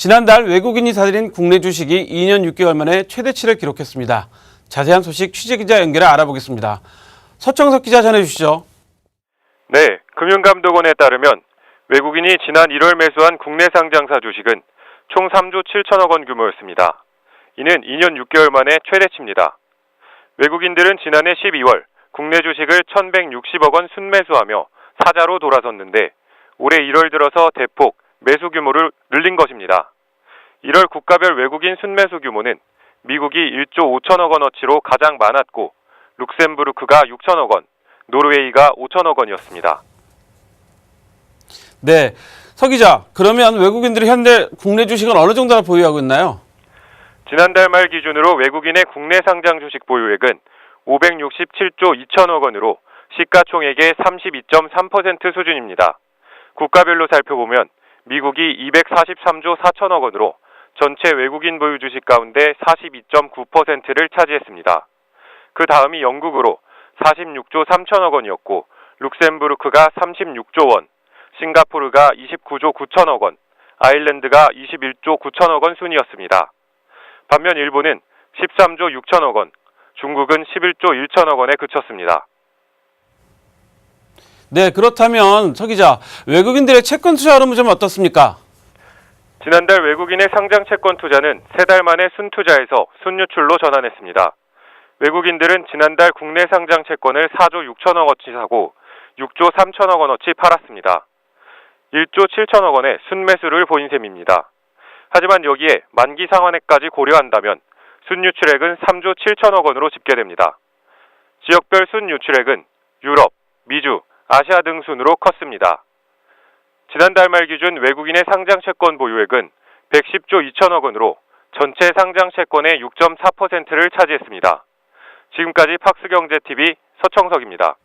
지난달 외국인이 사들인 국내 주식이 2년 6개월 만에 최대치를 기록했습니다. 자세한 소식 취재기자 연결해 알아보겠습니다. 서청석 기자 전해주시죠. 네, 금융감독원에 따르면 외국인이 지난 1월 매수한 국내 상장사 주식은 총 3조 7천억 원 규모였습니다. 이는 2년 6개월 만에 최대치입니다. 외국인들은 지난해 12월 국내 주식을 1,160억 원 순매수하며 사자로 돌아섰는데 올해 1월 들어서 대폭 매수 규모를 늘린 것입니다. 1월 국가별 외국인 순매수 규모는 미국이 1조 5천억 원어치로 가장 많았고 룩셈부르크가 6천억 원, 노르웨이가 5천억 원이었습니다. 네, 서 기자. 그러면 외국인들이 현재 국내 주식은 어느 정도나 보유하고 있나요? 지난달 말 기준으로 외국인의 국내 상장 주식 보유액은 567조 2천억 원으로 시가총액의 32.3% 수준입니다. 국가별로 살펴보면 미국이 243조 4천억 원으로 전체 외국인 보유 주식 가운데 42.9%를 차지했습니다. 그 다음이 영국으로 46조 3천억 원이었고 룩셈부르크가 36조 원, 싱가포르가 29조 9천억 원, 아일랜드가 21조 9천억 원 순이었습니다. 반면 일본은 13조 6천억 원, 중국은 11조 1천억 원에 그쳤습니다. 네, 그렇다면 서 기자, 외국인들의 채권 투자 흐름은 좀 어떻습니까? 지난달 외국인의 상장 채권 투자는 세 달 만에 순투자에서 순유출로 전환했습니다. 외국인들은 지난달 국내 상장 채권을 4조 6천억 원어치 사고 6조 3천억 원어치 팔았습니다. 1조 7천억 원의 순매수를 보인 셈입니다. 하지만 여기에 만기 상환액까지 고려한다면 순유출액은 3조 7천억 원으로 집계됩니다. 지역별 순유출액은 유럽, 미주, 아시아 등 순으로 컸습니다. 지난달 말 기준 외국인의 상장 채권 보유액은 110조 2천억 원으로 전체 상장 채권의 6.4%를 차지했습니다. 지금까지 팍스경제TV 서청석입니다.